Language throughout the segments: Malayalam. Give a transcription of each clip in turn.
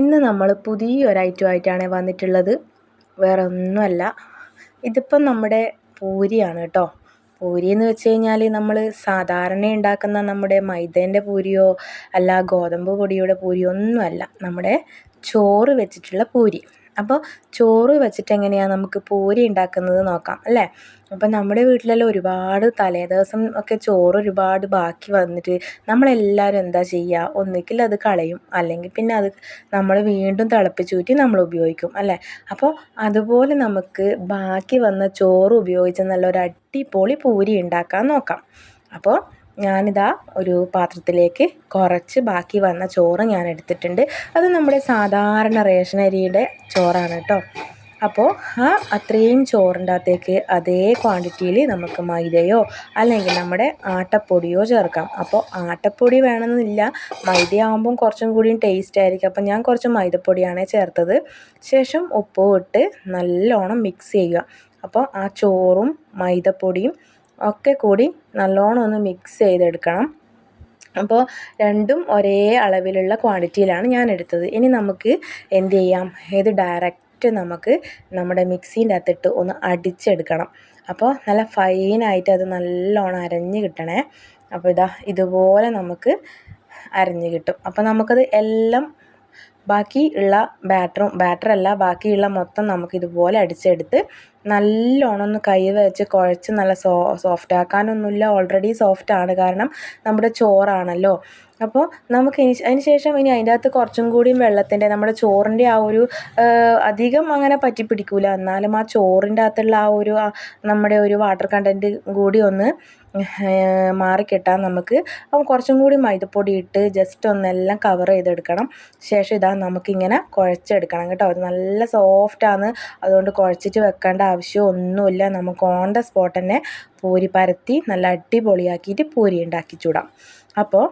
ഇന്ന് നമ്മൾ പുതിയൊരു ഐറ്റമായിട്ടാണ് വന്നിട്ടുള്ളത്. വേറെ ഒന്നുമല്ല ഇതിപ്പം നമ്മുടെ പൂരിയാണ് കേട്ടോ പൂരി എന്ന് വെച്ച് കഴിഞ്ഞാൽ നമ്മൾ സാധാരണ ഉണ്ടാക്കുന്ന നമ്മുടെ മൈദേന്റെ പൂരിയോ അല്ല ഗോതമ്പ് പൊടിയുടെ പൂരിയോ ഒന്നുമല്ല. നമ്മുടെ ചോറ് വെച്ചിട്ടുള്ള പൂരി. അപ്പോൾ ചോറ് വെച്ചിട്ട് എങ്ങനെയാണ് നമുക്ക് പൂരി ഉണ്ടാക്കുന്നത് നോക്കാം അല്ലേ? അപ്പം നമ്മുടെ വീട്ടിലെല്ലാം ഒരുപാട് തലേ ദിവസം ഒക്കെ ചോറ് ഒരുപാട് ബാക്കി വന്നിട്ട് നമ്മളെല്ലാവരും എന്താ ചെയ്യുക ഒന്നുകിൽ അത് കളയും അല്ലെങ്കിൽ പിന്നെ അത് നമ്മൾ വീണ്ടും തിളപ്പിച്ചൂറ്റി നമ്മൾ ഉപയോഗിക്കും അല്ലേ? അപ്പോൾ അതുപോലെ നമുക്ക് ബാക്കി വന്ന ചോറ് ഉപയോഗിച്ച് നല്ലൊരു അടിപൊളി പൂരി ഉണ്ടാക്കാൻ നോക്കാം. അപ്പോൾ ഞാനിതാ ഒരു പാത്രത്തിലേക്ക് കുറച്ച് ബാക്കി വന്ന ചോറ് ഞാൻ എടുത്തിട്ടുണ്ട്. അത് നമ്മുടെ സാധാരണ റേഷൻ അരിയുടെ ചോറാണ് കേട്ടോ. അപ്പോൾ ആ അത്രയും ചോറിന്റെ അകത്തേക്ക് അതേ ക്വാണ്ടിറ്റിയിൽ നമുക്ക് മൈദയോ അല്ലെങ്കിൽ നമ്മുടെ ആട്ടപ്പൊടിയോ ചേർക്കാം. അപ്പോൾ ആട്ടപ്പൊടി വേണമെന്നില്ല. മൈദയാകുമ്പം കുറച്ചും കൂടിയും ടേസ്റ്റ് ആയിരിക്കും. അപ്പോൾ ഞാൻ കുറച്ച് മൈദപ്പൊടിയാണ് ചേർത്തത്. ശേഷം ഉപ്പും ഇട്ട് നല്ലോണം മിക്സ് ചെയ്യുക. അപ്പോൾ ആ ചോറും മൈദപ്പൊടിയും ഒക്കെ കൂടി നല്ലോണം ഒന്ന് മിക്സ് ചെയ്തെടുക്കണം. അപ്പോൾ രണ്ടും ഒരേ അളവിലുള്ള ക്വാണ്ടിറ്റിയിലാണ് ഞാൻ എടുത്തത്. ഇനി നമുക്ക് എന്ത് ചെയ്യാം? ഇത് ഡയറക്റ്റ് നമുക്ക് നമ്മുടെ മിക്സീന്റെ അകത്തിട്ട് ഒന്ന് അടിച്ചെടുക്കണം. അപ്പോൾ നല്ല ഫൈനായിട്ട് അത് നല്ലോണം അരഞ്ഞ് കിട്ടണേ. അപ്പോൾ ഇതാ ഇതുപോലെ നമുക്ക് അരഞ്ഞ് കിട്ടും. അപ്പോൾ നമുക്കത് എല്ലാം ബാക്കി ഉള്ള ബാറ്ററും ബാറ്ററല്ല ബാക്കിയുള്ള മൊത്തം നമുക്ക് ഇതുപോലെ അടിച്ചെടുത്ത് നല്ലോണം ഒന്ന് കൈ വെച്ച് കുഴച്ച് നല്ല സോഫ്റ്റ് ആക്കാനൊന്നുമില്ല ഓൾറെഡി സോഫ്റ്റ് ആണ്. കാരണം നമ്മുടെ ചോറാണല്ലോ. അപ്പോൾ നമുക്ക് ഇനി അതിന് ശേഷം ഇനി അതിന്റെ അകത്ത് കുറച്ചും കൂടിയും വെള്ളത്തിന്റെ നമ്മുടെ ചോറിന്റെ ആ ഒരു അധികം അങ്ങനെ പറ്റി പിടിക്കില്ല എന്നാലും ആ ചോറിന്റെ അകത്തുള്ള ആ ഒരു നമ്മുടെ ഒരു വാട്ടർ കണ്ടന്റ് കൂടി ഒന്ന് മാറിക്കിട്ടാൻ നമുക്ക് അപ്പം കുറച്ചും കൂടി മൈദപ്പൊടി ഇട്ട് ജസ്റ്റ് ഒന്നെല്ലാം കവർ ചെയ്തെടുക്കണം. ശേഷം ഇതാ നമുക്കിങ്ങനെ കുഴച്ചെടുക്കണം കേട്ടോ. അത് നല്ല സോഫ്റ്റാണ് അതുകൊണ്ട് കുഴച്ചിട്ട് വെക്കേണ്ട ആവശ്യം ഒന്നുമില്ല. നമുക്ക് ഓൺ ദ സ്പോട്ട് തന്നെ പൂരി പരത്തി നല്ല അടിപൊളിയാക്കിയിട്ട് പൂരി ഉണ്ടാക്കി ചൂടാം. അപ്പോൾ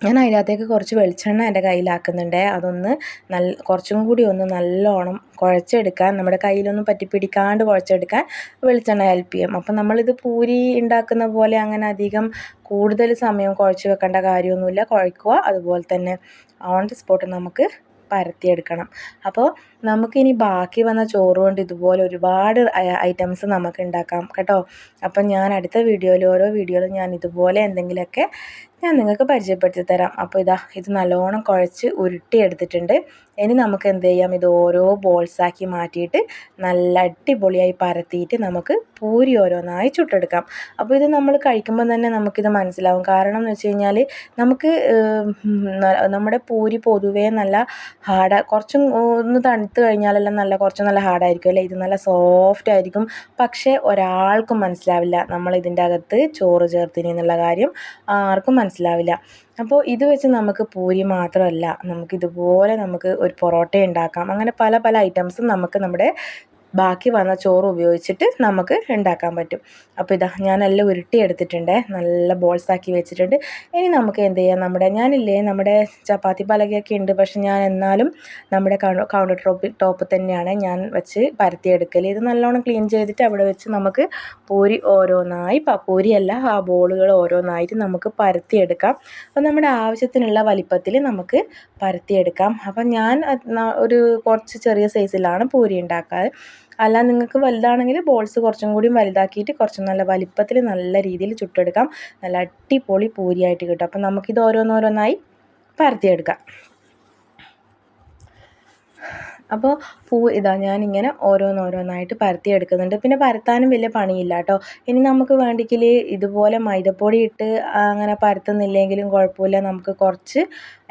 ഞാൻ അതിനകത്തേക്ക് കുറച്ച് വെളിച്ചെണ്ണ എന്റെ കയ്യിലാക്കുന്നുണ്ട്. അതൊന്ന് നല്ല കുറച്ചും കൂടി ഒന്ന് നല്ലോണം കുഴച്ചെടുക്കാൻ നമ്മുടെ കയ്യിലൊന്നും പറ്റി പിടിക്കാണ്ട് കുഴച്ചെടുക്കാൻ വെളിച്ചെണ്ണ ഹെൽപ്പ് ചെയ്യും. അപ്പം നമ്മളിത് പൂരി ഉണ്ടാക്കുന്ന പോലെ അങ്ങനെ അധികം കൂടുതൽ സമയം കുഴച്ച് വെക്കേണ്ട കാര്യമൊന്നുമില്ല. കുഴക്കുക. അതുപോലെ തന്നെ ഓൺ ദി സ്പോട്ട് നമുക്ക് പരത്തിയെടുക്കണം. അപ്പോൾ നമുക്കിനി ബാക്കി വന്ന ചോറ് കൊണ്ട് ഇതുപോലെ ഒരുപാട് ഐറ്റംസ് നമുക്ക് ഉണ്ടാക്കാം. കേട്ടോ? അപ്പം ഞാൻ അടുത്ത വീഡിയോയിൽ ഓരോ വീഡിയോയിലും ഞാൻ ഇതുപോലെ എന്തെങ്കിലുമൊക്കെ ഞാൻ നിങ്ങൾക്ക് പരിചയപ്പെടുത്തി തരാം. അപ്പോൾ ഇതാ ഇത് നല്ലോണം കുഴച്ച് ഉരുട്ടിയെടുത്തിട്ടുണ്ട്. ഇനി നമുക്ക് എന്ത് ചെയ്യാം? ഇത് ഓരോ ബോൾസാക്കി മാറ്റിയിട്ട് നല്ല അടിപൊളിയായി പരത്തിയിട്ട് നമുക്ക് പൂരി ഓരോന്നായി ചുട്ടെടുക്കാം. അപ്പോൾ ഇത് നമ്മൾ കഴിക്കുമ്പോൾ തന്നെ നമുക്കിത് മനസ്സിലാവും. കാരണം എന്ന് വെച്ച് കഴിഞ്ഞാൽ നമുക്ക് നമ്മുടെ പൂരി പൊതുവേ നല്ല ഹാർഡ് കുറച്ചും ഒന്ന് തണുത്ത് കഴിഞ്ഞാലെല്ലാം നല്ല കുറച്ച് നല്ല ഹാർഡായിരിക്കും അല്ലേ? ഇത് നല്ല സോഫ്റ്റ് ആയിരിക്കും. പക്ഷേ ഒരാൾക്കും മനസ്സിലാവില്ല നമ്മൾ ഇതിന്റെ അകത്ത് ചോറ് ചേർത്തിനി എന്നുള്ള കാര്യം. ആർക്കും മനസ്സിലാവില്ല. അപ്പോൾ ഇത് വെച്ച് നമുക്ക് പൂരി മാത്രമല്ല നമുക്കിതുപോലെ നമുക്ക് ഒരു പൊറോട്ട ഉണ്ടാക്കാം. അങ്ങനെ പല പല ഐറ്റംസും നമുക്ക് നമ്മുടെ ബാക്കി വന്ന ചോറ് ഉപയോഗിച്ചിട്ട് നമുക്ക് ഉണ്ടാക്കാൻ പറ്റും. അപ്പോൾ ഇതാ ഞാനെല്ലാം ഉരുട്ടി എടുത്തിട്ടുണ്ട് നല്ല ബോൾസ് ആക്കി വെച്ചിട്ടുണ്ട്. ഇനി നമുക്ക് എന്ത് ചെയ്യാം? നമ്മുടെ ഞാനില്ലേ നമ്മുടെ ചപ്പാത്തി പലകയൊക്കെ ഉണ്ട്. പക്ഷെ ഞാൻ എന്നാലും നമ്മുടെ കൗണ്ടർ ടോപ്പ് ടോപ്പ് തന്നെയാണ് ഞാൻ വെച്ച് പരത്തിയെടുക്കൽ ഇത് നല്ലോണം ക്ലീൻ ചെയ്തിട്ട് അവിടെ വെച്ച് നമുക്ക് പൂരി ഓരോന്നായി പൂരിയല്ല ആ ബോളുകൾ ഓരോന്നായിട്ട് നമുക്ക് പരത്തിയെടുക്കാം. അപ്പോൾ നമ്മുടെ ആവശ്യത്തിനുള്ള വലിപ്പത്തിൽ നമുക്ക് പരത്തിയെടുക്കാം. അപ്പം ഞാൻ ഒരു കുറച്ച് ചെറിയ സൈസിലാണ് പൂരി ഉണ്ടാക്കാറ്. അല്ല നിങ്ങൾക്ക് വലുതാണെങ്കിൽ ബോൾസ് കുറച്ചും കൂടി വലുതാക്കിയിട്ട് കുറച്ച് നല്ല വലിപ്പത്തിൽ നല്ല രീതിയിൽ ചുട്ടെടുക്കാം. നല്ല അടിപൊളി പൂരിയായിട്ട് കിട്ടും. അപ്പം നമുക്കിത് ഓരോന്നോരോന്നായി പരത്തിയെടുക്കാം. അപ്പോൾ പൂ ഇതാ ഞാനിങ്ങനെ ഓരോന്നോരോന്നായിട്ട് പരത്തി എടുക്കുന്നുണ്ട് പിന്നെ പരത്താനും വലിയ പണിയില്ല കേട്ടോ ഇനി നമുക്ക് വേണ്ടിക്കിൽ ഇതുപോലെ മൈദപ്പൊടി ഇട്ട് അങ്ങനെ പരത്തുന്നില്ലെങ്കിലും കുഴപ്പമില്ല. നമുക്ക് കുറച്ച്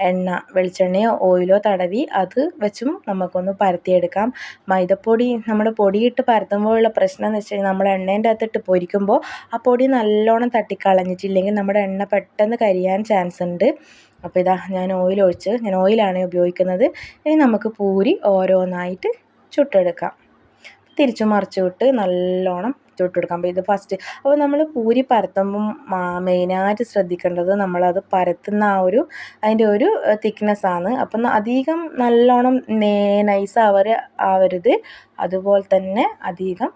എണ്ണ വെളിച്ചെണ്ണയോ ഓയിലോ തടവി അത് വെച്ചും നമുക്കൊന്ന് പരത്തിയെടുക്കാം. മൈദപ്പൊടി നമ്മൾ പൊടിയിട്ട് പരത്തുമ്പോഴുള്ള പ്രശ്നം എന്ന് വെച്ച് കഴിഞ്ഞാൽ നമ്മൾ എണ്ണേന്റെ അകത്തിട്ട് പൊരിക്കുമ്പോൾ ആ പൊടി നല്ലോണം തട്ടിക്കളഞ്ഞിട്ടില്ലെങ്കിൽ നമ്മുടെ എണ്ണ പെട്ടെന്ന് കരിയാൻ ചാൻസ് ഉണ്ട് അപ്പോൾ ഇതാ ഞാൻ ഓയിൽ ഒഴിച്ച് ഞാൻ ഓയിലാണ് ഉപയോഗിക്കുന്നത്. ഇനി നമുക്ക് പൂരി ഓരോന്നായിട്ട് ചുട്ടെടുക്കാം. തിരിച്ചു മറിച്ചു വിട്ട് നല്ലോണം ചുട്ടെടുക്കാം. അപ്പോൾ ഇത് ഫസ്റ്റ് അപ്പോൾ നമ്മൾ പൂരി പരത്തുമ്പം മെയിനായിട്ട് ശ്രദ്ധിക്കേണ്ടത് നമ്മളത് പരത്തുന്ന ആ ഒരു അതിന്റെ ഒരു തിക്നെസ്സാണ് അപ്പം അധികം നല്ലോണം നൈസ് ആവർ ആവരുത്. അതുപോലെ തന്നെ അധികം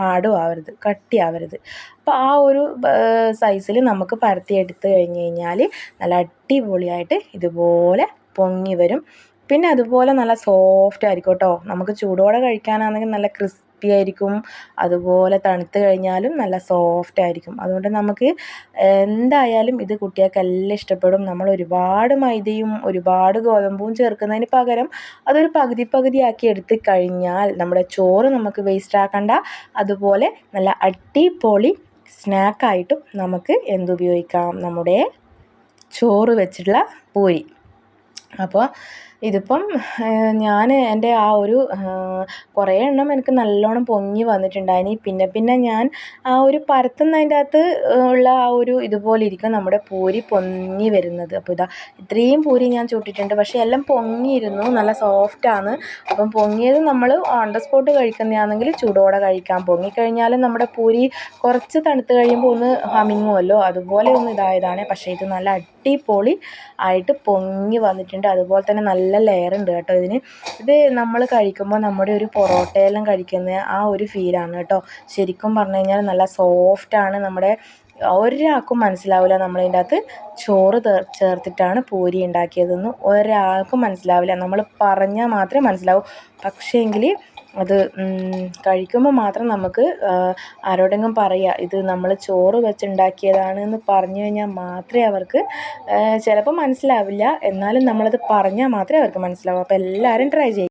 ഹാർഡും ആവരുത് കട്ടിയാവരുത്. അപ്പോൾ ആ ഒരു സൈസിൽ നമുക്ക് പരത്തി എടുത്ത് കഴിഞ്ഞ് കഴിഞ്ഞാൽ നല്ല അടിപൊളിയായിട്ട് ഇതുപോലെ പൊങ്ങി വരും. പിന്നെ അതുപോലെ നല്ല സോഫ്റ്റ് ആയിരിക്കും കേട്ടോ നമുക്ക് ചൂടോടെ കഴിക്കാനാണെങ്കിൽ നല്ല ക്രിസ്പി ആയിരിക്കും. അതുപോലെ തണുത്ത് കഴിഞ്ഞാലും നല്ല സോഫ്റ്റ് ആയിരിക്കും. അതുകൊണ്ട് നമുക്ക് എന്തായാലും ഇത് കുട്ടികൾക്ക് എല്ലാം ഇഷ്ടപ്പെടും. നമ്മൾ ഒരുപാട് മൈദയും ഒരുപാട് ഗോതമ്പും ചേർക്കുന്നതിന് പകരം അതൊരു പകുതി പകുതിയാക്കി എടുത്ത് കഴിഞ്ഞാൽ നമ്മുടെ ചോറ് നമുക്ക് വേസ്റ്റ് ആക്കണ്ട. അതുപോലെ നല്ല അടിപൊളി സ്നാക്കായിട്ടും നമുക്ക് എന്തുപയോഗിക്കാം? നമ്മുടെ ചോറ് വെച്ചിട്ടുള്ള പൂരി. അപ്പോൾ ഇതിപ്പം ഞാൻ എന്റെ ആ ഒരു കുറേ എണ്ണം എനിക്ക് നല്ലോണം പൊങ്ങി വന്നിട്ടുണ്ടായിനി. പിന്നെ പിന്നെ ഞാൻ ആ ഒരു പരത്തുന്നതിന്റെ അകത്ത് ഉള്ള ആ ഒരു ഇതുപോലെ ഇരിക്കും നമ്മുടെ പൂരി പൊങ്ങി വരുന്നത്. അപ്പോൾ ഇതാ ഇത്രയും പൂരി ഞാൻ ചൂട്ടിട്ടുണ്ട്. പക്ഷേ എല്ലാം പൊങ്ങിയിരുന്നു നല്ല സോഫ്റ്റാണ് അപ്പം പൊങ്ങിയത് നമ്മൾ ഓൺ ദ സ്പോട്ട് കഴിക്കുന്നതാണെങ്കിൽ ചൂടോടെ കഴിക്കാം. പൊങ്ങിക്കഴിഞ്ഞാൽ നമ്മുടെ പൂരി കുറച്ച് തണുത്ത് കഴിയുമ്പോൾ ഒന്ന് ഹമിങ്ങുമല്ലോ അതുപോലെ ഒന്ന് ഇതായതാണ്. പക്ഷേ ഇത് നല്ല അടിപൊളി ആയിട്ട് പൊങ്ങി വന്നിട്ടുണ്ട്. അതുപോലെ തന്നെ നല്ല ലെയർ ഉണ്ട് കേട്ടോ ഇതിന്. ഇത് നമ്മൾ കഴിക്കുമ്പോൾ നമ്മുടെ ഒരു പൊറോട്ടയെല്ലാം കഴിക്കുന്ന ആ ഒരു ഫീലാണ് കേട്ടോ. ശരിക്കും പറഞ്ഞു കഴിഞ്ഞാൽ നല്ല സോഫ്റ്റാണ് നമ്മുടെ ഒരാൾക്കും മനസ്സിലാവില്ല നമ്മളതിന്റെ അകത്ത് ചോറ് ചേർത്തിട്ടാണ് പൂരി ഉണ്ടാക്കിയതെന്ന്. ഒരാൾക്കും മനസ്സിലാവില്ല. നമ്മൾ പറഞ്ഞാൽ മാത്രമേ മനസ്സിലാവൂ. പക്ഷേങ്കിൽ അത് കഴിക്കുമ്പോൾ മാത്രം നമുക്ക് ആരോടെങ്കിലും പറയുക ഇത് നമ്മൾ ചോറ് വെച്ചുണ്ടാക്കിയതാണ് എന്ന് പറഞ്ഞു കഴിഞ്ഞാൽ മാത്രമേ അവർക്ക് ചിലപ്പോൾ മനസ്സിലാവില്ല. എന്നാലും നമ്മളത് പറഞ്ഞാൽ മാത്രമേ അവർക്ക് മനസ്സിലാവൂ. അപ്പോൾ എല്ലാവരും ട്രൈ ചെയ്യും